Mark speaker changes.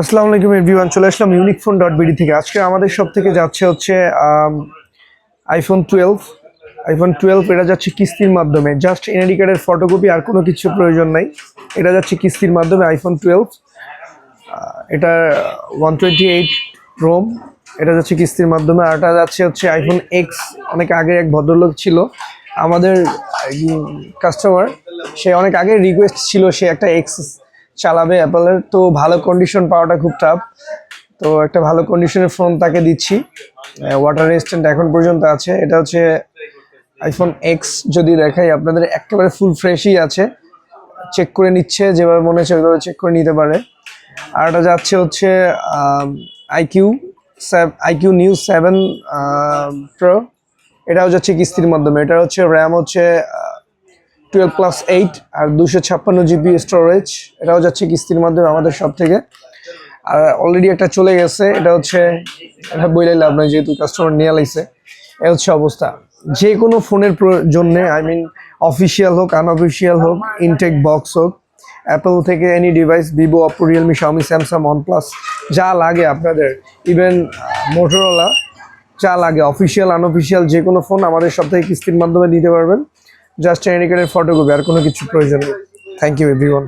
Speaker 1: আসসালামু আলাইকুম এভরিওয়ান চলে আসলাম ইউনিক ফোন ডট বিডি থেকে। আজকে আমাদের সব থেকে যাচ্ছে হচ্ছে আইফোন টুয়েলভ আইফোন টুয়েলভ এটা যাচ্ছে কিস্তির মাধ্যমে। জাস্ট এনআইডি কার্ডের ফটোকপি আর কোনো কিছু প্রয়োজন নাই। এটা যাচ্ছে কিস্তির মাধ্যমে আইফোন টুয়েলভ এটা ওয়ান টোয়েন্টি এইট রোম এটা যাচ্ছে কিস্তির মাধ্যমে। আর এটা যাচ্ছে হচ্ছে আইফোন এক্স অনেক আগে এক ভদ্রলোক ছিল। আমাদের কাস্টমার সে অনেক আগে রিকোয়েস্ট ছিল সে একটা এক্স চালাবে অ্যাপেলের। তো ভালো কন্ডিশন পাওয়াটা খুব টাফ তো একটা ভালো কন্ডিশনের ফোন তাকে দিচ্ছি। ওয়াটার রেজিস্ট্যান্ট এখন পর্যন্ত আছে। এটা হচ্ছে আইফোন এক্স যদি দেখাই আপনাদের একেবারে ফুল ফ্রেশই আছে। চেক করে নিচ্ছে যেভাবে মনে হচ্ছে ওইভাবে চেক করে নিতে পারে। আর এটা যাচ্ছে হচ্ছে iQOO iQOO neo seven pro এটাও যাচ্ছে কিস্তির মাধ্যমে। এটা হচ্ছে র্যাম হচ্ছে টুয়েলভ প্লাস এইট আর দুশো ছাপ্পান্ন জিবি স্টোরেজ এটাও যাচ্ছে কিস্তির মাধ্যমে আমাদের সব থেকে। আর অলরেডি একটা চলে গেছে, এটা হচ্ছে, এটা বইলাই লাভ যেহেতু কাস্টমার নিয়ে লাইছে। এ হচ্ছে অবস্থা। যে কোনো ফোনের জন্যে আই মিন অফিসিয়াল হোক আনঅফিসিয়াল হোক ইনটেক বক্স হোক অ্যাপেল থেকে any device Vivo Oppo Realme Xiaomi Samsung OnePlus যা লাগে আপনাদের ইভেন মোটরোলা যা লাগে অফিসিয়াল আনঅফিসিয়াল যে কোনো ফোন আমাদের সব থেকে কিস্তির মাধ্যমে দিতে পারবেন। জাস্ট আইডি কার্ডের ফটোকপি আর কোনো কিছু প্রয়োজন নেই। Thank you everyone